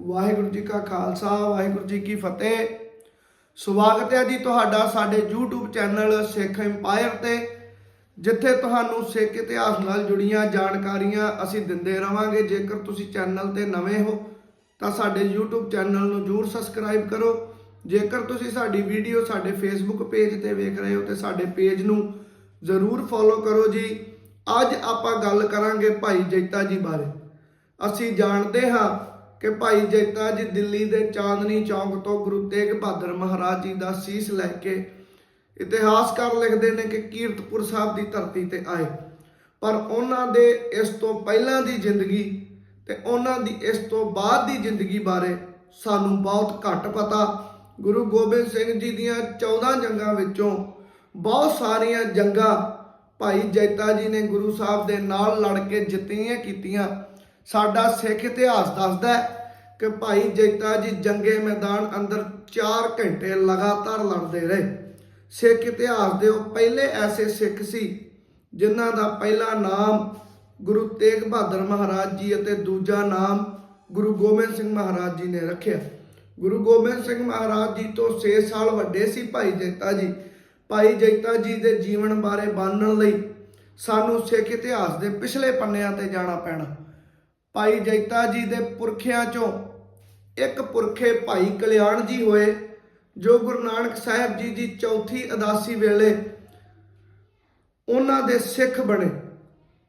ਵਾਹਿਗੁਰੂ ਜੀ ਕਾ ਖਾਲਸਾ, ਵਾਹਿਗੁਰੂ ਜੀ ਕੀ ਫਤਿਹ। ਸਵਾਗਤ ਹੈ ਜੀ ਤੁਹਾਡਾ ਸਾਡੇ YouTube ਚੈਨਲ ਸਿੱਖ ਇੰਪਾਇਰ ਤੇ, ਜਿੱਥੇ ਤੁਹਾਨੂੰ ਸਿੱਖ ਇਤਿਹਾਸ ਨਾਲ ਜੁੜੀਆਂ ਜਾਣਕਾਰੀਆਂ ਅਸੀਂ ਦਿੰਦੇ ਰਵਾਂਗੇ। ਜੇਕਰ ਤੁਸੀਂ ਚੈਨਲ ਤੇ ਨਵੇਂ ਹੋ, ਤਾਂ ਸਾਡੇ YouTube ਚੈਨਲ ਨੂੰ ਜਰੂਰ ਸਬਸਕ੍ਰਾਈਬ ਕਰੋ। ਜੇਕਰ ਤੁਸੀਂ ਸਾਡੀ ਵੀਡੀਓ ਸਾਡੇ Facebook ਪੇਜ ਤੇ ਵੇਖ ਰਹੇ ਹੋ, ਤੇ ਸਾਡੇ ਪੇਜ ਨੂੰ ਜ਼ਰੂਰ ਫੋਲੋ ਕਰੋ ਜੀ। ਅੱਜ ਆਪਾਂ ਗੱਲ ਕਰਾਂਗੇ ਭਾਈ ਜੈਤਾ ਜੀ ਬਾਰੇ। ਅਸੀਂ ਜਾਣਦੇ ਹਾਂ ਕਿ ਭਾਈ ਜੈਤਾ ਜੀ ਦਿੱਲੀ ਦੇ ਚਾਂਦਨੀ ਚੌਂਕ ਤੋਂ ਗੁਰੂ ਤੇਗ ਬਹਾਦਰ ਮਹਾਰਾਜ ਜੀ ਦਾ ਸੀਸ ਲੈ ਕੇ ਇਤਿਹਾਸਕਾਰ ਲਿਖਦੇ ਨੇ ਕਿ ਕੀਰਤਪੁਰ ਸਾਹਿਬ ਦੀ ਧਰਤੀ ਤੇ ਆਏ। ਪਰ ਉਹਨਾਂ ਦੇ ਇਸ ਤੋਂ ਪਹਿਲਾਂ ਦੀ ਜ਼ਿੰਦਗੀ ਤੇ ਉਹਨਾਂ ਦੀ ਇਸ ਤੋਂ ਬਾਅਦ ਦੀ ਜ਼ਿੰਦਗੀ ਬਾਰੇ ਸਾਨੂੰ ਬਹੁਤ ਘੱਟ ਪਤਾ। ਗੁਰੂ ਗੋਬਿੰਦ ਸਿੰਘ ਜੀ ਦੀਆਂ 14 ਜੰਗਾਂ ਵਿੱਚੋਂ ਬਹੁਤ ਸਾਰੀਆਂ ਜੰਗਾਂ ਭਾਈ ਜੈਤਾ ਜੀ ਨੇ ਗੁਰੂ ਸਾਹਿਬ ਦੇ ਨਾਲ ਲੜ ਕੇ ਜਿੱਤੀਆਂ ਕੀਤੀਆਂ। ਸਾਡਾ ਸਿੱਖ ਇਤਿਹਾਸ ਦੱਸਦਾ ਹੈ ਕਿ ਭਾਈ ਜੈਤਾ ਜੀ ਜੰਗੇ ਮੈਦਾਨ ਅੰਦਰ 4 ਘੰਟੇ ਲਗਾਤਾਰ ਲੜਦੇ ਰਹੇ। ਸਿੱਖ ਇਤਿਹਾਸ ਦੇ ਉਹ ਪਹਿਲੇ ਐਸੇ ਸਿੱਖ ਸੀ ਜਿਨ੍ਹਾਂ ਦਾ ਪਹਿਲਾ ਨਾਮ ਗੁਰੂ ਤੇਗ ਬਹਾਦਰ ਮਹਾਰਾਜ ਜੀ ਅਤੇ ਦੂਜਾ ਨਾਮ ਗੁਰੂ ਗੋਬਿੰਦ ਸਿੰਘ ਮਹਾਰਾਜ ਜੀ ਨੇ ਰੱਖਿਆ। ਗੁਰੂ ਗੋਬਿੰਦ ਸਿੰਘ ਮਹਾਰਾਜ ਜੀ ਤੋਂ 6 ਸਾਲ ਵੱਡੇ ਸੀ ਭਾਈ ਜੈਤਾ ਜੀ। ਭਾਈ ਜੈਤਾ ਜੀ ਦੇ ਜੀਵਨ ਬਾਰੇ ਬਾਨਣ ਲਈ ਸਾਨੂੰ ਸਿੱਖ ਇਤਿਹਾਸ ਦੇ ਪਿਛਲੇ ਪੰਨਿਆਂ ਤੇ ਜਾਣਾ ਪੈਣਾ। ਭਾਈ ਜੈਤਾ ਜੀ ਦੇ ਪੁਰਖਿਆਂ ਚੋਂ ਇੱਕ ਪੁਰਖੇ ਭਾਈ ਕਲਿਆਣ ਜੀ ਹੋਏ, ਜੋ ਗੁਰੂ ਨਾਨਕ ਸਾਹਿਬ ਜੀ ਦੀ ਚੌਥੀ ਅਦਾਸੀ ਵੇਲੇ ਉਹਨਾਂ ਦੇ ਸਿੱਖ ਬਣੇ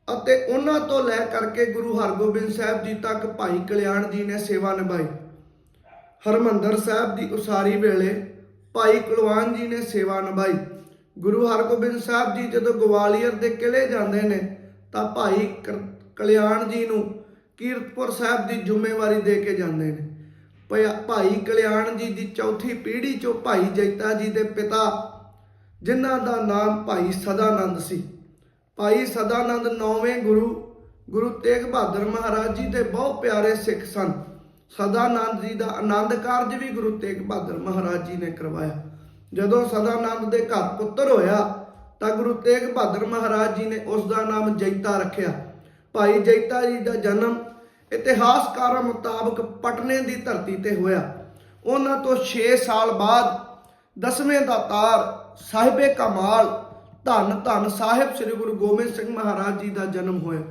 ਅਤੇ ਉਹਨਾਂ ਤੋਂ ਲੈ ਕਰਕੇ ਗੁਰੂ ਹਰਗੋਬਿੰਦ ਸਾਹਿਬ ਜੀ ਤੱਕ ਭਾਈ ਕਲਿਆਣ ਜੀ ਨੇ ਸੇਵਾ ਨਿਭਾਈ। ਹਰਮੰਦਰ ਸਾਹਿਬ ਦੀ ਉਸਾਰੀ ਵੇਲੇ ਭਾਈ ਕੁਲਵਾਨ ਜੀ ਨੇ ਸੇਵਾ ਨਿਭਾਈ। ਗੁਰੂ ਹਰਗੋਬਿੰਦ ਸਾਹਿਬ ਜੀ ਜਦੋਂ ਗਵਾਲੀਅਰ ਦੇ ਕਿਲੇ ਜਾਂਦੇ ਨੇ ਤਾਂ ਭਾਈ ਕਰ- ਕਲਿਆਣ ਜੀ ਨੂੰ ਕੀਰਤਪੁਰ ਸਾਹਿਬ ਦੀ ਜ਼ਿੰਮੇਵਾਰੀ ਦੇ ਕੇ ਜਾਂਦੇ ਨੇ। ਭਈ- ਭਾਈ ਕਲਿਆਣ ਜੀ ਦੀ ਚੌਥੀ ਪੀੜ੍ਹੀ ਚੋਂ ਭਾਈ ਜੈਤਾ ਜੀ ਦੇ ਪਿਤਾ, ਜਿਨ੍ਹਾਂ ਦਾ ਨਾਮ ਭਾਈ ਸਦਾਨੰਦ ਸੀ। ਭਾਈ ਸਦਾਨੰਦ ਨੌਵੇਂ ਗੁਰੂ ਗੁਰੂ ਤੇਗ ਬਹਾਦਰ ਮਹਾਰਾਜ ਜੀ ਦੇ ਬਹੁਤ ਪਿਆਰੇ ਸਿੱਖ ਸਨ। ਸਦਾਨੰਦ ਜੀ ਦਾ ਆਨੰਦ ਕਾਰਜ ਵੀ ਗੁਰੂ ਤੇਗ ਬਹਾਦਰ ਮਹਾਰਾਜ ਜੀ ਨੇ ਕਰਵਾਇਆ। ਜਦੋਂ ਸਦਾਨੰਦ ਦੇ ਘਰ ਪੁੱਤਰ ਹੋਇਆ, ਤਾਂ ਗੁਰੂ ਤੇਗ ਬਹਾਦਰ ਮਹਾਰਾਜ ਜੀ ਨੇ ਉਸ ਦਾ ਨਾਮ ਜੈਤਾ ਰੱਖਿਆ। ਭਾਈ ਜੈਤਾ ਜੀ ਦਾ ਜਨਮ ਇਤਿਹਾਸਕਾਰਾਂ ਮੁਤਾਬਕ ਪਟਨੇ ਦੀ ਧਰਤੀ ਤੇ ਹੋਇਆ। ਉਹਨਾਂ ਤੋਂ 6 ਸਾਲ ਬਾਅਦ ਦਸਵੇਂ ਦਾ ਤਾਰ ਸਾਹਿਬੇ ਕਮਾਲ ਧੰਨ ਧੰਨ ਸਾਹਿਬ ਸ੍ਰੀ ਗੁਰੂ ਗੋਬਿੰਦ ਸਿੰਘ ਮਹਾਰਾਜ ਜੀ ਦਾ ਜਨਮ ਹੋਇਆ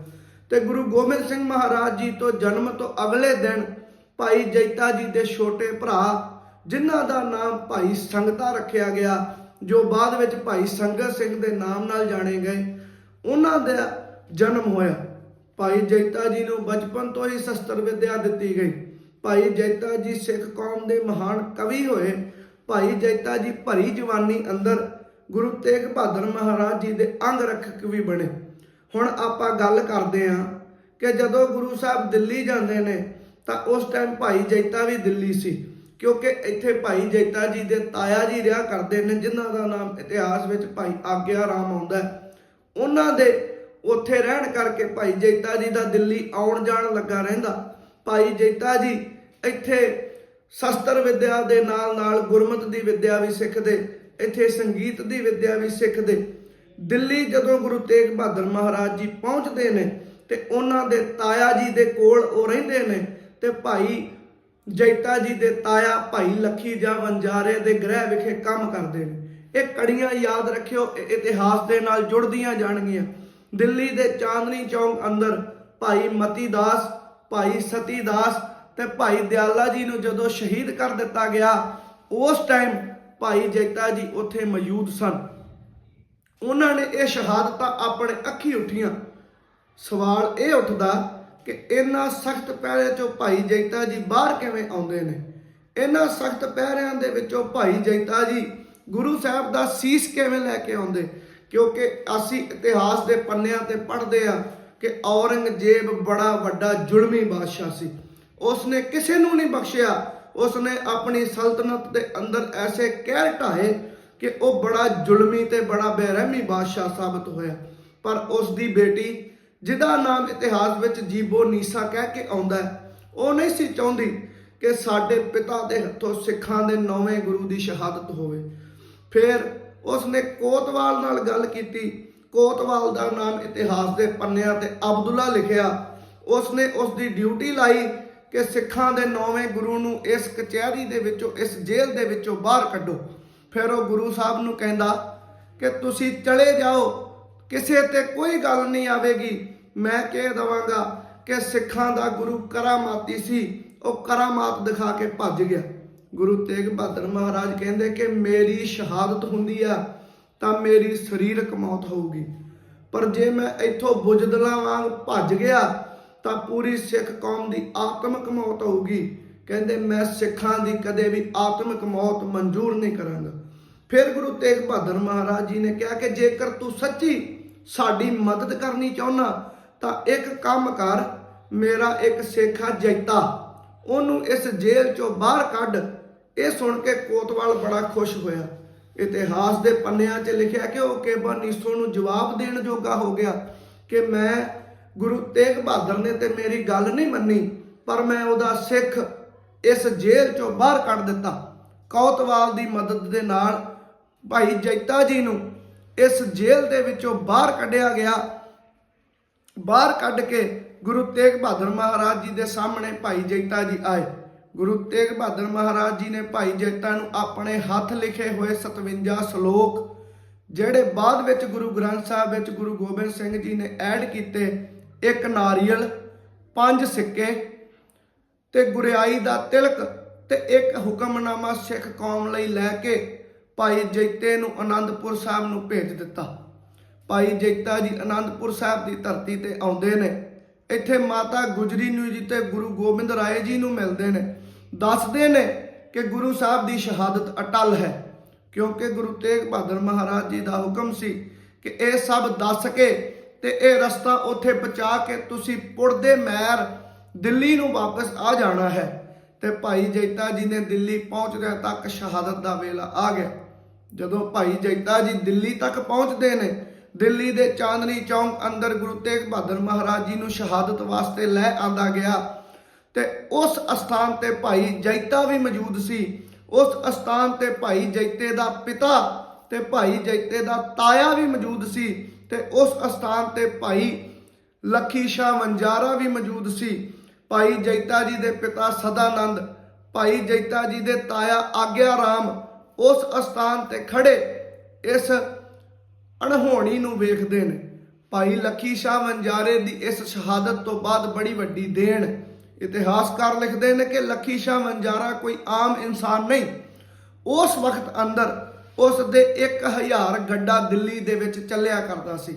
ਤੇ ਗੁਰੂ ਗੋਬਿੰਦ ਸਿੰਘ ਮਹਾਰਾਜ ਜੀ ਤੋਂ ਜਨਮ ਤੋਂ ਅਗਲੇ ਦਿਨ ਭਾਈ ਜੈਤਾ ਜੀ ਦੇ ਛੋਟੇ ਭਰਾ, ਜਿਨ੍ਹਾਂ ਦਾ ਨਾਮ ਭਾਈ ਸੰਗਤਾ ਰੱਖਿਆ ਗਿਆ, ਜੋ ਬਾਅਦ ਵਿੱਚ ਭਾਈ ਸੰਗਤ ਸਿੰਘ ਦੇ ਨਾਮ ਨਾਲ ਜਾਣੇ ਗਏ, ਉਹਨਾਂ ਦਾ ਜਨਮ ਹੋਇਆ। ਭਾਈ ਜੈਤਾ ਜੀ ਨੂੰ ਬਚਪਨ ਤੋਂ ਹੀ ਸ਼ਸਤਰ ਵਿੱਦਿਆ ਦਿੱਤੀ ਗਈ। ਭਾਈ ਜੈਤਾ ਜੀ ਸਿੱਖ ਕੌਮ ਦੇ ਮਹਾਨ ਕਵੀ ਹੋਏ। ਭਾਈ ਜੈਤਾ ਜੀ ਭਰੀ ਜਵਾਨੀ ਅੰਦਰ ਗੁਰੂ ਤੇਗ ਬਹਾਦਰ ਮਹਾਰਾਜ ਜੀ ਦੇ ਅੰਗ ਰੱਖਕ ਵੀ ਬਣੇ। ਹੁਣ ਆਪਾਂ ਗੱਲ ਕਰਦੇ ਹਾਂ ਕਿ ਜਦੋਂ ਗੁਰੂ ਸਾਹਿਬ ਦਿੱਲੀ ਜਾਂਦੇ ਨੇ, ਤਾਂ ਉਸ ਟਾਈਮ ਭਾਈ ਜੈਤਾ ਵੀ ਦਿੱਲੀ ਸੀ। ਕਿਉਂਕਿ ਇੱਥੇ ਭਾਈ ਜੈਤਾ ਜੀ ਦੇ ਤਾਇਆ ਜੀ ਰਿਹਾ ਕਰਦੇ ਨੇ, ਜਿਨ੍ਹਾਂ ਦਾ ਨਾਮ ਇਤਿਹਾਸ ਵਿੱਚ ਭਾਈ ਆਗਿਆ ਰਾਮ ਆਉਂਦਾ ਉਹਨਾਂ ਦੇ ਉੱਥੇ ਰਹਿਣ ਕਰਕੇ ਭਾਈ ਜੈਤਾ ਜੀ ਦਾ ਦਿੱਲੀ ਆਉਣ ਜਾਣ ਲੱਗਾ ਰਹਿੰਦਾ। ਭਾਈ ਜੈਤਾ ਜੀ ਇੱਥੇ ਸ਼ਸਤਰ ਵਿੱਦਿਆ ਦੇ ਨਾਲ ਨਾਲ ਗੁਰਮਤ ਦੀ ਵਿੱਦਿਆ ਵੀ ਸਿੱਖਦੇ, ਇੱਥੇ ਸੰਗੀਤ ਦੀ ਵਿੱਦਿਆ ਵੀ ਸਿੱਖਦੇ। ਦਿੱਲੀ ਜਦੋਂ ਗੁਰੂ ਤੇਗ ਬਹਾਦਰ ਮਹਾਰਾਜ ਜੀ ਪਹੁੰਚਦੇ ਨੇ ਤੇ ਉਹਨਾਂ ਦੇ ਤਾਇਆ ਜੀ ਦੇ ਕੋਲ ਉਹ ਰਹਿੰਦੇ ਨੇ ਤੇ ਭਾਈ ਜੈਤਾ ਜੀ ਦੇ ਤਾਇਆ ਭਾਈ ਲੱਖੀ ਜਾਂ ਵੰਜਾਰੇ ਦੇ ਗ੍ਰਹਿ ਵਿਖੇ ਕੰਮ ਕਰਦੇ ਨੇ। ਇਹ ਕੜੀਆਂ ਯਾਦ ਰੱਖਿਓ, ਇਹ ਇਤਿਹਾਸ ਦੇ ਨਾਲ ਜੁੜਦੀਆਂ ਜਾਣਗੀਆਂ। ਦਿੱਲੀ ਦੇ ਚਾਂਦਨੀ ਚੌਂਕ ਅੰਦਰ ਭਾਈ ਮਤੀ ਦਾਸ, ਭਾਈ ਸਤੀ ਦਾਸ ਤੇ ਭਾਈ ਦਿਆਲਾ ਜੀ ਨੂੰ ਜਦੋਂ ਸ਼ਹੀਦ ਕਰ ਦਿੱਤਾ ਗਿਆ, ਉਸ ਟਾਈਮ ਭਾਈ ਜੈਤਾ ਜੀ ਉੱਥੇ ਮੌਜੂਦ ਸਨ। ਉਹਨਾਂ ਨੇ ਇਹ ਸ਼ਹਾਦਤਾਂ ਆਪਣੇ ਅੱਖੀ ਉੱਠੀਆਂ। ਸਵਾਲ ਇਹ ਉੱਠਦਾ ਕਿ ਇਹਨਾਂ ਸਖਤ ਪਹਿਰਿਆਂ ਚੋਂ ਭਾਈ ਜੈਤਾ ਜੀ ਬਾਹਰ ਕਿਵੇਂ ਆਉਂਦੇ ਨੇ? ਇਹਨਾਂ ਸਖਤ ਪਹਿਰਿਆਂ ਦੇ ਵਿੱਚੋਂ ਭਾਈ ਜੈਤਾ ਜੀ ਗੁਰੂ ਸਾਹਿਬ ਦਾ ਸੀਸ ਕਿਵੇਂ ਲੈ ਕੇ ਆਉਂਦੇ? ਕਿਉਂਕਿ ਅਸੀਂ ਇਤਿਹਾਸ ਦੇ ਪੰਨਿਆਂ ਤੇ ਪੜ੍ਹਦੇ ਆ ਕਿ ਔਰੰਗਜ਼ੇਬ ਬੜਾ ਵੱਡਾ ਜ਼ੁਲਮੀ ਬਾਦਸ਼ਾਹ ਸੀ। ਉਸਨੇ ਕਿਸੇ ਨੂੰ ਨਹੀਂ ਬਖਸ਼ਿਆ। ਉਸਨੇ ਆਪਣੀ ਸਲਤਨਤ ਦੇ ਅੰਦਰ ਐਸੇ ਕਹਿਰ ਢਾਏ ਕਿ ਉਹ ਬੜਾ ਜ਼ੁਲਮੀ ਤੇ ਬੜਾ ਬੇਰਹਿਮੀ ਬਾਦਸ਼ਾਹ ਸਾਬਤ ਹੋਇਆ। ਪਰ ਉਸ ਦੀ ਬੇਟੀ, ਜਿਹਦਾ ਨਾਮ ਇਤਿਹਾਸ ਵਿੱਚ ਜੀਬੋ ਨੀਸਾ ਕਹਿ ਕੇ ਆਉਂਦਾ ਹੈ, ਉਹ ਨਹੀਂ ਸੀ ਚਾਹੁੰਦੀ ਕਿ ਸਾਡੇ ਪਿਤਾ ਦੇ ਹੱਥੋਂ ਸਿੱਖਾਂ ਦੇ ਨੌਵੇਂ ਗੁਰੂ ਦੀ ਸ਼ਹਾਦਤ ਹੋਵੇ। ਫਿਰ ਉਸਨੇ ਕੋਤਵਾਲ ਨਾਲ ਗੱਲ ਕੀਤੀ। ਕੋਤਵਾਲ ਦਾ ਨਾਮ ਇਤਿਹਾਸ ਦੇ ਪੰਨਿਆਂ ਤੇ ਅਬਦੁੱਲਾ ਲਿਖਿਆ। ਉਸਨੇ ਉਸ ਦੀ ਡਿਊਟੀ ਲਾਈ ਕਿ ਸਿੱਖਾਂ ਦੇ ਨੌਵੇਂ ਗੁਰੂ ਨੂੰ ਇਸ ਕਚਹਿਰੀ ਦੇ ਵਿੱਚੋਂ, ਇਸ ਜੇਲ੍ਹ ਦੇ ਵਿੱਚੋਂ ਬਾਹਰ ਕੱਢੋ। ਫਿਰ ਉਹ ਗੁਰੂ ਸਾਹਿਬ ਨੂੰ ਕਹਿੰਦਾ ਕਿ ਤੁਸੀਂ ਚਲੇ ਜਾਓ, ਕਿਸੇ ਤੇ ਕੋਈ ਗੱਲ ਨਹੀਂ ਆਵੇਗੀ। ਮੈਂ ਕਹਿ ਦਵਾਂਗਾ ਕਿ ਸਿੱਖਾਂ ਦਾ ਗੁਰੂ ਕਰਾਮਾਤੀ ਸੀ, ਉਹ ਕਰਾਮਾਤ ਦਿਖਾ ਕੇ ਭੱਜ ਗਿਆ। ਗੁਰੂ ਤੇਗ ਬਹਾਦਰ ਮਹਾਰਾਜ ਕਹਿੰਦੇ ਕਿ ਮੇਰੀ ਸ਼ਹਾਦਤ ਹੁੰਦੀ ਆ, ਤਾਂ ਮੇਰੀ ਸਰੀਰਕ ਮੌਤ ਹੋਊਗੀ। ਪਰ ਜੇ ਮੈਂ ਇੱਥੋਂ ਬੁਜਦਲਾਂ ਵਾਂਗ ਭੱਜ ਗਿਆ, ਤਾਂ ਪੂਰੀ ਸਿੱਖ ਕੌਮ ਦੀ ਆਤਮਿਕ ਮੌਤ ਹੋਊਗੀ। ਕਹਿੰਦੇ, ਮੈਂ ਸਿੱਖਾਂ ਦੀ ਕਦੇ ਵੀ ਆਤਮਿਕ ਮੌਤ ਮਨਜ਼ੂਰ ਨਹੀਂ ਕਰਾਂਗਾ। ਫਿਰ ਗੁਰੂ ਤੇਗ ਬਹਾਦਰ ਮਹਾਰਾਜ ਜੀ ਨੇ ਕਿਹਾ ਕਿ ਜੇਕਰ ਤੂੰ ਸੱਚੀ ਸਾਡੀ ਮਦਦ ਕਰਨੀ ਚਾਹੁੰਦਾ ਤਾਂ ਇੱਕ ਕੰਮ ਕਰ, ਮੇਰਾ ਇੱਕ ਸੇਖਾ ਜੈਤਾ, ਉਹਨੂੰ ਇਸ ਜੇਲ੍ਹ ਚੋਂ ਬਾਹਰ ਕੱਢ ਇਹ ਸੁਣ ਕੇ ਕੋਤਵਾਲ ਬੜਾ ਖੁਸ਼ ਹੋਇਆ। ਇਤਿਹਾਸ ਦੇ ਪੰਨਿਆਂ 'ਚ ਲਿਖਿਆ ਕਿ ਉਹ ਕੇਬਾ ਨੀਸੋ ਨੂੰ ਜਵਾਬ ਦੇਣ ਜੋਗਾ ਹੋ ਗਿਆ ਕਿ ਮੈਂ ਗੁਰੂ ਤੇਗ ਬਹਾਦਰ ਨੇ ਤੇ ਮੇਰੀ ਗੱਲ ਨਹੀਂ ਮੰਨੀ, ਪਰ ਮੈਂ ਉਹਦਾ ਸਿੱਖ ਇਸ ਜੇਲ੍ਹ ਚੋਂ ਬਾਹਰ ਕੱਢ ਦਿੱਤਾ। ਕੌਤਵਾਲ ਦੀ ਮਦਦ ਦੇ ਨਾਲ ਭਾਈ ਜੈਤਾ ਜੀ ਨੂੰ ਇਸ ਜੇਲ੍ਹ ਦੇ ਵਿੱਚੋਂ ਬਾਹਰ ਕੱਢਿਆ ਗਿਆ। ਬਾਹਰ ਕੱਢ ਕੇ ਗੁਰੂ ਤੇਗ ਬਹਾਦਰ ਮਹਾਰਾਜ ਜੀ ਦੇ ਸਾਹਮਣੇ ਭਾਈ ਜੈਤਾ ਜੀ ਆਏ। ਗੁਰੂ ਤੇਗ ਬਹਾਦਰ ਮਹਾਰਾਜ ਜੀ ਨੇ ਭਾਈ ਜੈਤਾ ਨੂੰ ਆਪਣੇ ਹੱਥ ਲਿਖੇ ਹੋਏ 57 ਸ਼ਲੋਕ, ਜਿਹੜੇ ਬਾਅਦ ਵਿੱਚ ਗੁਰੂ ਗ੍ਰੰਥ ਸਾਹਿਬ ਵਿੱਚ ਗੁਰੂ ਗੋਬਿੰਦ ਸਿੰਘ ਜੀ ਨੇ ਐਡ ਕੀਤੇ, ਇੱਕ ਨਾਰੀਅਲ, ਪੰਜ ਸਿੱਕੇ ਤੇ ਗੁਰਿਆਈ ਦਾ ਤਿਲਕ ਤੇ ਇੱਕ ਹੁਕਮਨਾਮਾ ਸਿੱਖ ਕੌਮ ਲਈ ਲੈ ਕੇ ਭਾਈ ਜੈਤੇ ਨੂੰ ਆਨੰਦਪੁਰ ਸਾਹਿਬ ਨੂੰ ਭੇਜ ਦਿੱਤਾ। ਭਾਈ ਜੈਤਾ ਜੀ ਆਨੰਦਪੁਰ ਸਾਹਿਬ ਦੀ ਧਰਤੀ ਤੇ ਆਉਂਦੇ ਨੇ। ਇੱਥੇ ਮਾਤਾ ਗੁਜਰੀ ਨੂੰ ਜੀ ਤੇ ਗੁਰੂ ਗੋਬਿੰਦ ਰਾਏ ਜੀ ਨੂੰ ਮਿਲਦੇ ਨੇ। ਦੱਸਦੇ ਨੇ ਕਿ ਗੁਰੂ ਸਾਹਿਬ ਦੀ ਸ਼ਹਾਦਤ ਅਟਲ ਹੈ, ਕਿਉਂਕਿ ਗੁਰੂ ਤੇਗ ਬਹਾਦਰ ਮਹਾਰਾਜ ਜੀ ਦਾ ਹੁਕਮ ਸੀ ਕਿ ਇਹ ਸਭ ਦੱਸ ਕੇ ਤੇ ਇਹ ਰਸਤਾ ਉੱਥੇ ਪਹੁੰਚਾ ਕੇ ਤੁਸੀਂ ਪੁੜਦੇ ਮੈਰ ਦਿੱਲੀ ਨੂੰ ਵਾਪਸ ਆ ਜਾਣਾ ਹੈ। ਤੇ ਭਾਈ ਜੈਤਾ ਜੀ ਨੇ ਦਿੱਲੀ ਪਹੁੰਚਦਿਆਂ ਤੱਕ ਸ਼ਹਾਦਤ ਦਾ ਵੇਲਾ ਆ ਗਿਆ। ਜਦੋਂ ਭਾਈ ਜੈਤਾ ਜੀ ਦਿੱਲੀ ਤੱਕ ਪਹੁੰਚਦੇ ਨੇ ਦਿੱਲੀ ਦੇ ਚਾਂਦਨੀ ਚੌਂਕ ਅੰਦਰ ਗੁਰੂ ਤੇਗ ਬਹਾਦਰ ਮਹਾਰਾਜ ਜੀ ਨੂੰ ਸ਼ਹਾਦਤ ਵਾਸਤੇ ਲੈ ਆਂਦਾ ਗਿਆ ਤੇ ਉਸ ਅਸਥਾਨ ਤੇ ਭਾਈ ਜੈਤਾ ਵੀ ਮੌਜੂਦ ਸੀ। ਉਸ ਅਸਥਾਨ ਤੇ ਭਾਈ ਜੈਤੇ ਦਾ ਪਿਤਾ ਤੇ ਭਾਈ ਜੈਤੇ ਦਾ ਤਾਇਆ ਵੀ ਮੌਜੂਦ ਸੀ ਤੇ ਉਸ ਅਸਥਾਨ ਤੇ ਭਾਈ ਲੱਖੀ ਸ਼ਾਹ ਵੰਜਾਰਾ ਵੀ ਮੌਜੂਦ ਸੀ। ਭਾਈ ਜੈਤਾ ਜੀ ਦੇ ਪਿਤਾ ਸਦਾਨੰਦ, ਭਾਈ ਜੈਤਾ ਜੀ ਦੇ ਤਾਇਆ ਆਗਿਆ ਰਾਮ ਉਸ ਅਸਥਾਨ ਤੇ ਖੜੇ। ਇਸ ਅਣਹੋਣੀ ਨੂੰ ਵੇਖਦੇ ਨੇ। ਭਾਈ ਲੱਖੀ ਸ਼ਾਹ ਵੰਜਾਰੇ ਦੀ ਇਸ ਸ਼ਹਾਦਤ ਤੋਂ ਬਾਅਦ ਬੜੀ ਵੱਡੀ ਦੇਣ। ਇਤਿਹਾਸਕਾਰ ਲਿਖਦੇ ਨੇ ਕਿ ਲੱਖੀ ਸ਼ਾਹ ਵੰਜਾਰਾ ਕੋਈ ਆਮ ਇਨਸਾਨ ਨਹੀਂ। ਉਸ ਵਕਤ ਅੰਦਰ ਉਸ ਦੇ 1000 ਗੱਡਾ ਦਿੱਲੀ ਦੇ ਵਿੱਚ ਚੱਲਿਆ ਕਰਦਾ ਸੀ।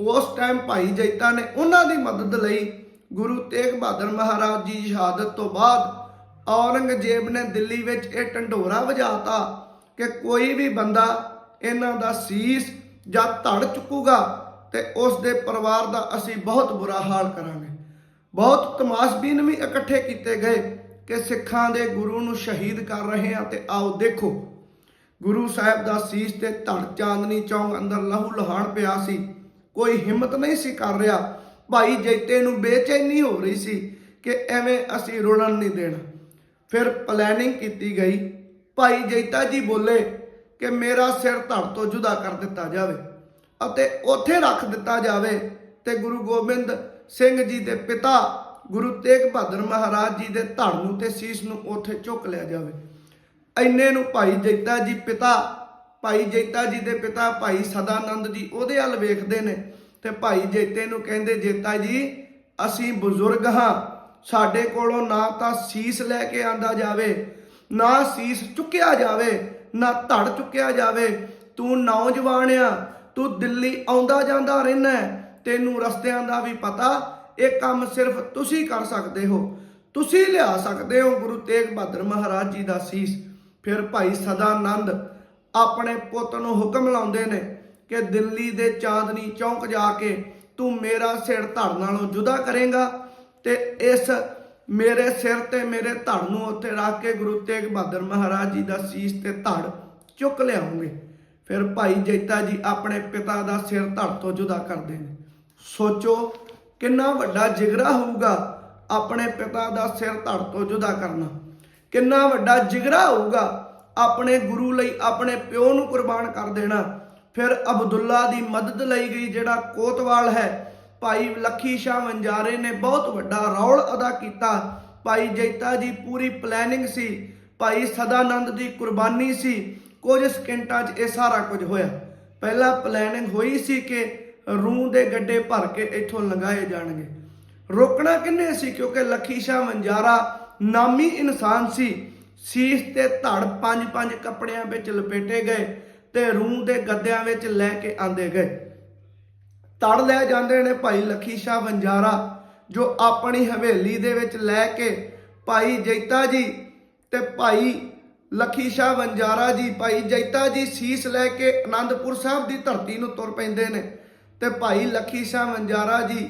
ਉਸ ਟਾਈਮ ਭਾਈ ਜੈਤਾ ਨੇ ਉਹਨਾਂ ਦੀ ਮਦਦ ਲਈ ਗੁਰੂ ਤੇਗ ਬਹਾਦਰ ਮਹਾਰਾਜ ਜੀ ਦੀ ਸ਼ਹਾਦਤ ਤੋਂ ਬਾਅਦ ਔਰੰਗਜ਼ੇਬ ਨੇ ਦਿੱਲੀ ਵਿੱਚ ਇਹ ਢੰਡੋਰਾ ਵਜਾਤਾ ਕਿ ਕੋਈ ਵੀ ਬੰਦਾ ਇਹਨਾਂ ਦਾ ਸੀਸ ਜਾਂ ਧੜ ਚੁੱਕੂਗਾ ਤੇ ਉਸ ਦੇ ਪਰਿਵਾਰ ਦਾ ਅਸੀਂ ਬਹੁਤ ਬੁਰਾ ਹਾਲ ਕਰਾਂਗੇ। ਬਹੁਤ ਤਮਾਸ਼ਬੀਨ ਵੀ ਇਕੱਠੇ ਕੀਤੇ ਗਏ ਕਿ ਸਿੱਖਾਂ ਦੇ ਗੁਰੂ ਨੂੰ ਸ਼ਹੀਦ ਕਰ ਰਹੇ ਆ ਤੇ ਆਓ ਦੇਖੋ। ਗੁਰੂ ਸਾਹਿਬ ਦਾ ਸੀਸ ਤੇ ਧੜ ਚਾਂਦਨੀ ਚੌਂਕ ਅੰਦਰ ਲਹੂ ਲਹਾਣ ਪਿਆ ਸੀ। ਕੋਈ ਹਿੰਮਤ ਨਹੀਂ ਸੀ ਕਰ ਰਿਹਾ। ਭਾਈ ਜੈਤੇ ਨੂੰ ਬੇਚੈਨੀ ਹੋ ਰਹੀ ਸੀ ਕਿ ਐਵੇਂ ਅਸੀਂ ਰੁਲਣ ਨਹੀਂ ਦੇਣਾ। ਫਿਰ ਪਲੈਨਿੰਗ ਕੀਤੀ ਗਈ। ਭਾਈ ਜੈਤਾ ਜੀ ਬੋਲੇ ਕਿ ਮੇਰਾ ਸਿਰ ਧੜ ਤੋਂ ਜੁਦਾ ਕਰ ਦਿੱਤਾ ਜਾਵੇ ਅਤੇ ਉੱਥੇ ਰੱਖ ਦਿੱਤਾ ਜਾਵੇ ਤੇ ਗੁਰੂ ਗੋਬਿੰਦ ਸਿੰਘ ਜੀ ਦੇ ਪਿਤਾ ਗੁਰੂ ਤੇਗ ਬਹਾਦਰ ਮਹਾਰਾਜ ਜੀ ਦੇ ਧੜ ਨੂੰ ਤੇ ਸੀਸ ਨੂੰ ਉੱਥੇ ਚੁੱਕ ਲਿਆ ਜਾਵੇ। ਐਨੇ ਨੂੰ ਭਾਈ ਜੈਤਾ ਜੀ ਪਿਤਾ, ਭਾਈ ਜੈਤਾ ਜੀ ਦੇ ਪਿਤਾ ਭਾਈ ਸਦਾਨੰਦ ਜੀ ਉਹਦੇ ਵੱਲ ਵੇਖਦੇ ਨੇ ਤੇ ਭਾਈ ਜੈਤੇ ਨੂੰ ਕਹਿੰਦੇ, ਜੈਤਾ ਜੀ, ਅਸੀਂ ਬਜ਼ੁਰਗ ਹਾਂ, ਸਾਡੇ ਕੋਲੋਂ ਨਾ ਤਾਂ ਸੀਸ ਲੈ ਕੇ ਆਂਦਾ ਜਾਵੇ, ਨਾ ਸੀਸ ਚੁੱਕਿਆ ਜਾਵੇ ਨਾ ਧੜ ਚੁੱਕਿਆ ਜਾਵੇ। ਤੂੰ ਨੌਜਵਾਨ ਆ, ਤੂੰ ਦਿੱਲੀ ਆਉਂਦਾ ਜਾਂਦਾ ਰਹਿਣਾ ਤੈਨੂੰ ਰਸਤਿਆਂ ਦਾ ਵੀ ਪਤਾ, ਇਹ ਕੰਮ ਸਿਰਫ ਤੁਸੀਂ ਕਰ ਸਕਦੇ ਹੋ। ਤੁਸੀਂ ਲਿਆ ਸਕਦੇ ਹੋ ਗੁਰੂ ਤੇਗ ਬਹਾਦਰ ਮਹਾਰਾਜ ਜੀ ਦਾ ਸੀਸ। ਫਿਰ ਭਾਈ ਸਦਾਨੰਦ ਆਪਣੇ ਪੁੱਤ ਨੂੰ ਹੁਕਮ ਲਾਉਂਦੇ ਨੇ ਕਿ ਦਿੱਲੀ ਦੇ ਚਾਂਦਨੀ ਚੌਂਕ ਜਾ ਕੇ ਤੂੰ ਮੇਰਾ ਸਿਰ ਧੜ ਨਾਲੋਂ ਜੁਦਾ ਕਰੇਗਾ ਤੇ ਇਸ ਮੇਰੇ ਸਿਰ ਤੇ ਮੇਰੇ ਧੜ ਨੂੰ ਉੱਥੇ ਰੱਖ ਕੇ ਗੁਰੂ ਤੇਗ ਬਹਾਦਰ ਮਹਾਰਾਜ ਜੀ ਦਾ ਸੀਸ ਤੇ ਧੜ ਚੁੱਕ ਲਿਆਉਂਗੇ। ਫਿਰ ਭਾਈ ਜੈਤਾ ਜੀ ਆਪਣੇ ਪਿਤਾ ਦਾ ਸਿਰ ਧੜ ਤੋਂ ਜੁਦਾ ਕਰਦੇ ਨੇ। ਸੋਚੋ, ਕਿੰਨਾ ਵੱਡਾ ਜਿਗਰਾ ਹੋਊਗਾ ਆਪਣੇ ਪਿਤਾ ਦਾ ਸਿਰ ਧੜ ਤੋਂ ਜੁਦਾ ਕਰਨਾ। ਕਿੰਨਾ ਵੱਡਾ ਜਿਗਰਾ ਹੋਊਗਾ ਆਪਣੇ ਗੁਰੂ ਲਈ ਆਪਣੇ ਪਿਓ ਨੂੰ ਕੁਰਬਾਨ ਕਰ ਦੇਣਾ। ਫਿਰ ਅਬਦੁੱਲਾ ਦੀ ਮਦਦ ਲਈ ਗਈ ਜਿਹੜਾ ਕੋਤਵਾਲ ਹੈ ਭਾਈ ਲੱਖੀ ਸ਼ਾਹ ਵੰਜਾਰੇ ਨੇ ਬਹੁਤ ਵੱਡਾ ਰੌਲ ਅਦਾ ਕੀਤਾ। ਭਾਈ ਜੈਤਾ ਜੀ ਪੂਰੀ ਪਲੈਨਿੰਗ ਸੀ। ਭਾਈ ਸਦਾਨੰਦ ਦੀ ਕੁਰਬਾਨੀ ਸੀ। ਕੁਝ ਸਕਿੰਟਾਂ 'ਚ ਇਹ ਸਾਰਾ ਕੁਝ ਹੋਇਆ। ਪਹਿਲਾਂ ਪਲੈਨਿੰਗ ਹੋਈ ਸੀ ਕਿ ਰੂਹ ਦੇ ਗੱਡੇ ਭਰ ਕੇ ਇੱਥੋਂ ਲੰਘਾਏ ਜਾਣਗੇ। ਰੋਕਣਾ ਕਿੰਨੇ ਸੀ? ਕਿਉਂਕਿ ਲੱਖੀ ਸ਼ਾਹ ਵੰਜਾਰਾ ਨਾਮੀ ਇਨਸਾਨ ਸੀ। ਸੀਸ ਤੇ ਧੜ ਪੰਜ ਪੰਜ ਕੱਪੜਿਆਂ ਵਿੱਚ ਲਪੇਟੇ ਗਏ ਤੇ ਰੂਹ ਦੇ ਗੱਦਿਆਂ ਵਿੱਚ ਲੈ ਕੇ ਆਂਦੇ ਗਏ। ਤੜ ਲੈ ਜਾਂਦੇ ਨੇ ਭਾਈ ਲੱਖੀ ਸ਼ਾਹ ਵੰਜਾਰਾ, ਜੋ ਆਪਣੀ ਹਵੇਲੀ ਦੇ ਵਿੱਚ ਲੈ ਕੇ ਭਾਈ ਜੈਤਾ ਜੀ ਤੇ ਭਾਈ ਲੱਖੀ ਸ਼ਾਹ ਵੰਜਾਰਾ ਜੀ, ਭਾਈ ਜੈਤਾ ਜੀ ਸੀਸ ਲੈ ਕੇ ਆਨੰਦਪੁਰ ਸਾਹਿਬ ਦੀ ਧਰਤੀ ਨੂੰ ਤੁਰ ਪੈਂਦੇ ਨੇ ਤੇ ਭਾਈ ਲੱਖੀ ਸ਼ਾਹ ਵੰਜਾਰਾ ਜੀ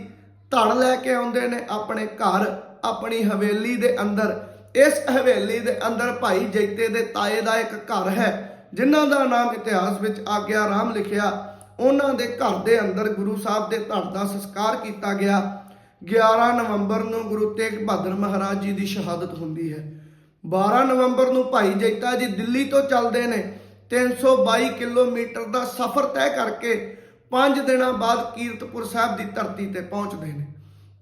ਧੜ ਲੈ ਕੇ ਆਉਂਦੇ ਨੇ ਆਪਣੇ ਘਰ, ਆਪਣੀ ਹਵੇਲੀ ਦੇ ਅੰਦਰ। ਇਸ ਹਵੇਲੀ ਦੇ ਅੰਦਰ ਭਾਈ ਜੈਤੇ ਦੇ ਤਾਏ ਦਾ ਇੱਕ ਘਰ ਹੈ, ਜਿਨ੍ਹਾਂ ਦਾ ਨਾਮ ਇਤਿਹਾਸ ਵਿੱਚ ਆਗਿਆ ਰਾਮ ਲਿਖਿਆ ਉਹਨਾਂ ਦੇ ਘਰ ਦੇ ਅੰਦਰ ਗੁਰੂ ਸਾਹਿਬ ਦੇ ਧੜ ਦਾ ਸੰਸਕਾਰ ਕੀਤਾ ਗਿਆ। 11 ਨਵੰਬਰ ਨੂੰ ਗੁਰੂ ਤੇਗ ਬਹਾਦਰ ਮਹਾਰਾਜ ਜੀ ਦੀ ਸ਼ਹਾਦਤ ਹੁੰਦੀ ਹੈ। 12 ਨਵੰਬਰ ਨੂੰ ਭਾਈ ਜੈਤਾ ਜੀ ਦਿੱਲੀ ਤੋਂ ਚੱਲਦੇ ਨੇ। 322 ਕਿਲੋਮੀਟਰ ਦਾ ਸਫ਼ਰ ਤੈਅ ਕਰਕੇ 5 ਦਿਨਾਂ ਬਾਅਦ ਕੀਰਤਪੁਰ ਸਾਹਿਬ ਦੀ ਧਰਤੀ ਤੇ ਪਹੁੰਚਦੇ ਨੇ।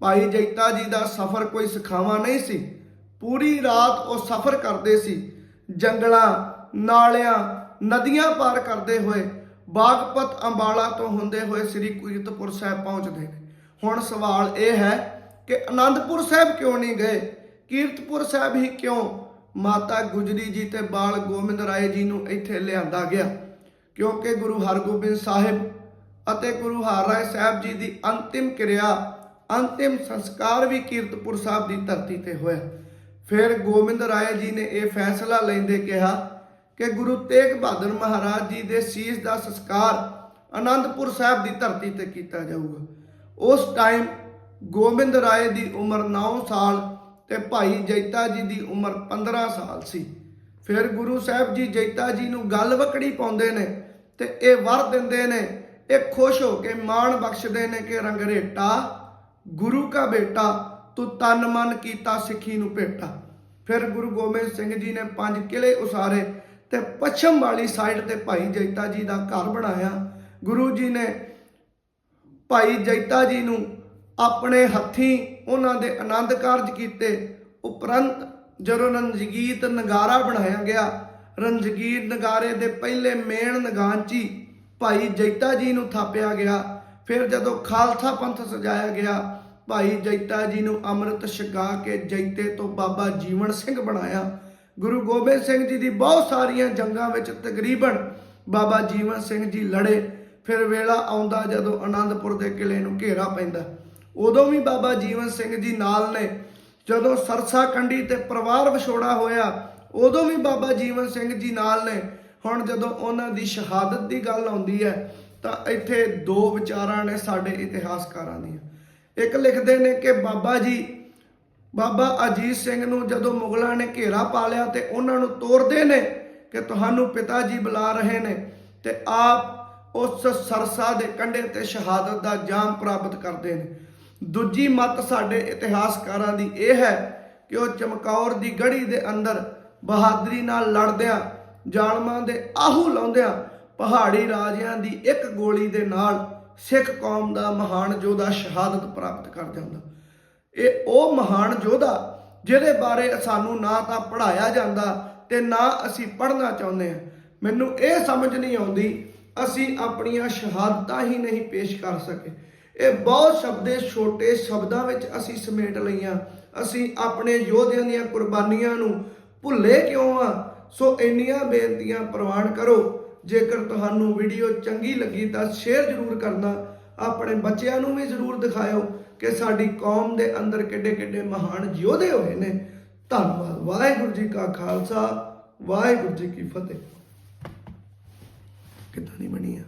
ਭਾਈ ਜੈਤਾ ਜੀ ਦਾ ਸਫ਼ਰ ਕੋਈ ਸਿਖਾਵਾ ਨਹੀਂ ਸੀ। ਪੂਰੀ ਰਾਤ ਉਹ ਸਫ਼ਰ ਕਰਦੇ ਸੀ। ਜੰਗਲਾਂ, ਨਾਲਿਆਂ, ਨਦੀਆਂ ਪਾਰ ਕਰਦੇ ਹੋਏ ਬਾਗਪਤ ਅੰਬਾਲਾ ਤੋਂ ਹੁੰਦੇ ਹੋਏ ਸ੍ਰੀ ਕੀਰਤਪੁਰ ਸਾਹਿਬ ਪਹੁੰਚਦੇ ਨੇ। ਹੁਣ ਸਵਾਲ ਇਹ ਹੈ ਕਿ ਆਨੰਦਪੁਰ ਸਾਹਿਬ ਕਿਉਂ ਨਹੀਂ ਗਏ? ਕੀਰਤਪੁਰ ਸਾਹਿਬ ਹੀ ਕਿਉਂ ਮਾਤਾ ਗੁਜਰੀ ਜੀ ਤੇ ਬਾਲ ਗੋਬਿੰਦ ਰਾਏ ਜੀ ਨੂੰ ਇੱਥੇ ਲਿਆਂਦਾ ਗਿਆ? ਕਿਉਂਕਿ ਗੁਰੂ ਹਰਗੋਬਿੰਦ ਸਾਹਿਬ ਅਤੇ ਗੁਰੂ ਹਰਰਾਏ ਸਾਹਿਬ ਜੀ ਦੀ ਅੰਤਿਮ ਕਿਰਿਆ, ਅੰਤਿਮ ਸੰਸਕਾਰ ਵੀ ਕੀਰਤਪੁਰ ਸਾਹਿਬ ਦੀ ਧਰਤੀ ਤੇ ਹੋਇਆ। ਫਿਰ ਗੋਬਿੰਦ ਰਾਏ ਜੀ ਨੇ ਇਹ ਫੈਸਲਾ ਲੈਂਦੇ ਕਿਹਾ ਕਿ ਗੁਰੂ ਤੇਗ ਬਹਾਦਰ ਮਹਾਰਾਜ ਜੀ ਦੇ ਸੀਸ ਦਾ ਸੰਸਕਾਰ ਅਨੰਦਪੁਰ ਸਾਹਿਬ ਦੀ ਧਰਤੀ ਤੇ ਕੀਤਾ ਜਾਊਗਾ। ਉਸ ਟਾਈਮ ਗੋਬਿੰਦ ਰਾਏ ਦੀ ਉਮਰ 9 ਸਾਲ ਤੇ ਭਾਈ ਜੈਤਾ ਜੀ ਦੀ ਉਮਰ 15 ਸਾਲ ਸੀ। ਫਿਰ ਗੁਰੂ ਸਾਹਿਬ ਜੀ ਜੈਤਾ ਜੀ ਨੂੰ ਗੱਲ ਵਕੜੀ ਪਾਉਂਦੇ ਨੇ ਤੇ ਇਹ ਵਰ ਦਿੰਦੇ ਨੇ, ਇਹ ਖੁਸ਼ ਹੋ ਕੇ ਮਾਣ ਬਖਸ਼ਦੇ ਨੇ ਕਿ ਰੰਗਰੇਟਾ ਗੁਰੂ ਕਾ ਬੇਟਾ, ਤੂੰ ਤਨ ਮਨ ਕੀਤਾ, ਸਿੱਖੀ ਨੂੰ ਭੇਟਾ। ਫਿਰ ਗੁਰੂ ਗੋਬਿੰਦ ਸਿੰਘ ਜੀ ਨੇ ਪੰਜ ਕਿਲੇ ਉਸਾਰੇ ਤੇ ਪੱਛਮ ਵਾਲੀ ਸਾਈਡ ਤੇ ਭਾਈ ਜੈਤਾ ਜੀ ਦਾ ਘਰ ਬਣਾਇਆ। ਗੁਰੂ ਜੀ ਨੇ ਭਾਈ ਜੈਤਾ ਜੀ ਨੂੰ ਆਪਣੇ ਹੱਥੀਂ ਉਹਨਾਂ ਦੇ ਆਨੰਦ ਕਾਰਜ ਕੀਤੇ। ਉਪਰੰਤ ਜਦੋਂ ਰੰਜਗੀਤ ਨਗਾਰਾ ਬਣਾਇਆ ਗਿਆ ਰੰਜਗੀਤ ਨਗਾਰੇ ਦੇ ਪਹਿਲੇ ਮੇਨ ਨਗਾਂਚੀ ਭਾਈ ਜੈਤਾ ਜੀ ਨੂੰ ਥਾਪਿਆ ਗਿਆ। ਫਿਰ ਜਦੋਂ ਖਾਲਸਾ ਪੰਥ ਸਜਾਇਆ ਗਿਆ, ਭਾਈ ਜੈਤਾ ਜੀ ਨੂੰ ਅੰਮ੍ਰਿਤ ਛਕਾ ਕੇ ਜੈਤੇ ਤੋਂ ਬਾਬਾ ਜੀਵਨ ਸਿੰਘ ਬਣਾਇਆ। ਗੁਰੂ ਗੋਬਿੰਦ ਸਿੰਘ ਜੀ ਦੀ ਬਹੁਤ ਸਾਰੀਆਂ ਜੰਗਾਂ ਵਿੱਚ ਤਕਰੀਬਨ ਬਾਬਾ ਜੀਵਨ ਸਿੰਘ ਜੀ ਲੜੇ। ਫਿਰ ਵੇਲਾ ਆਉਂਦਾ ਜਦੋਂ ਆਨੰਦਪੁਰ ਦੇ ਕਿਲੇ ਨੂੰ ਘੇਰਾ ਪੈਂਦਾ। ਉਦੋਂ ਵੀ ਬਾਬਾ ਜੀਵਨ ਸਿੰਘ ਜੀ ਨਾਲ ਨੇ। ਜਦੋਂ ਸਰਸਾ ਕੰਡੀ ਤੇ ਪਰਿਵਾਰ ਵਿਛੋੜਾ ਹੋਇਆ, ਉਦੋਂ ਵੀ ਬਾਬਾ ਜੀਵਨ ਸਿੰਘ ਜੀ ਨਾਲ ਨੇ। ਹੁਣ ਜਦੋਂ ਉਹਨਾਂ ਦੀ ਸ਼ਹਾਦਤ ਦੀ ਗੱਲ ਆਉਂਦੀ ਹੈ, ਤਾਂ ਇੱਥੇ ਦੋ ਵਿਚਾਰਾਂ ਨੇ ਸਾਡੇ ਇਤਿਹਾਸਕਾਰਾਂ ਦੀਆਂ। ਇੱਕ ਲਿਖਦੇ ਨੇ ਕਿ ਬਾਬਾ ਜੀ ਬਾਬਾ ਅਜੀਤ ਸਿੰਘ ਨੂੰ ਜਦੋਂ ਮੁਗਲਾਂ ਨੇ ਘੇਰਾ ਪਾ ਲਿਆ ਤੇ ਉਹਨਾਂ ਨੂੰ ਤੋਰਦੇ ਨੇ ਕਿ ਤੁਹਾਨੂੰ ਪਿਤਾ ਜੀ ਬੁਲਾ ਰਹੇ ਨੇ ਤੇ ਆਪ ਉਸ ਸਰਸਾ ਦੇ ਕੰਢੇ ਤੇ ਸ਼ਹਾਦਤ ਦਾ ਜਾਮ ਪ੍ਰਾਪਤ ਕਰਦੇ ਨੇ। ਦੂਜੀ ਮਤ ਸਾਡੇ ਇਤਿਹਾਸਕਾਰਾਂ ਦੀ ਇਹ ਹੈ ਕਿ ਉਹ ਚਮਕੌਰ ਦੀ ਗੜੀ ਦੇ ਅੰਦਰ ਬਹਾਦਰੀ ਨਾਲ ਲੜਦਿਆਂ, ਜ਼ਾਲਮਾਂ ਦੇ ਆਹੂ ਲਾਉਂਦਿਆਂ, ਪਹਾੜੀ ਰਾਜਿਆਂ ਦੀ ਇੱਕ ਗੋਲੀ ਦੇ ਨਾਲ ਸਿੱਖ ਕੌਮ ਦਾ ਮਹਾਨ ਯੋਧਾ ਸ਼ਹਾਦਤ ਪ੍ਰਾਪਤ ਕਰ ਜਾਂਦਾ। ਇਹ ਉਹ ਮਹਾਨ ਯੋਧਾ ਜਿਹਦੇ ਬਾਰੇ ਸਾਨੂੰ ਨਾ ਤਾਂ ਪੜ੍ਹਾਇਆ ਜਾਂਦਾ ਤੇ ਨਾ ਅਸੀਂ ਪੜ੍ਹਨਾ ਚਾਹੁੰਦੇ ਹਾਂ। ਮੈਨੂੰ ਇਹ ਸਮਝ ਨਹੀਂ ਆਉਂਦੀ, ਅਸੀਂ ਆਪਣੀਆਂ ਸ਼ਹਾਦਤਾਂ ਹੀ ਨਹੀਂ ਪੇਸ਼ ਕਰ ਸਕੇ। ਇਹ ਬਹੁਤ ਸ਼ਬਦੇ, ਛੋਟੇ ਸ਼ਬਦਾਂ ਵਿੱਚ ਅਸੀਂ ਸਮੇਟ ਲਈਆਂ। ਅਸੀਂ ਆਪਣੇ ਯੋਧਿਆਂ ਦੀਆਂ ਕੁਰਬਾਨੀਆਂ ਨੂੰ ਭੁੱਲੇ ਕਿਉਂ ਆ? ਸੋ ਇੰਨੀਆਂ ਬੇਨਤੀਆਂ ਪ੍ਰਵਾਨ ਕਰੋ। ਜੇਕਰ ਤੁਹਾਨੂੰ ਵੀਡੀਓ ਚੰਗੀ ਲੱਗੀ ਤਾਂ ਸ਼ੇਅਰ ਜ਼ਰੂਰ ਕਰਨਾ। ਆਪਣੇ ਬੱਚਿਆਂ ਨੂੰ ਵੀ ਜ਼ਰੂਰ ਦਿਖਾਇਓ। ਕਿ ਸਾਡੀ ਕੌਮ ਦੇ ਅੰਦਰ ਕਿੱਡੇ ਕਿੱਡੇ ਮਹਾਨ ਯੋਧੇ ਹੋਏ ਨੇ। ਧੰਨਵਾਦ। ਵਾਹਿਗੁਰੂ ਜੀ ਕਾ ਖਾਲਸਾ, ਵਾਹਿਗੁਰੂ ਜੀ ਕੀ ਫਤਿਹ। ਕਿੱਦਾਂ ਦੀ ਬਣੀ ਆ?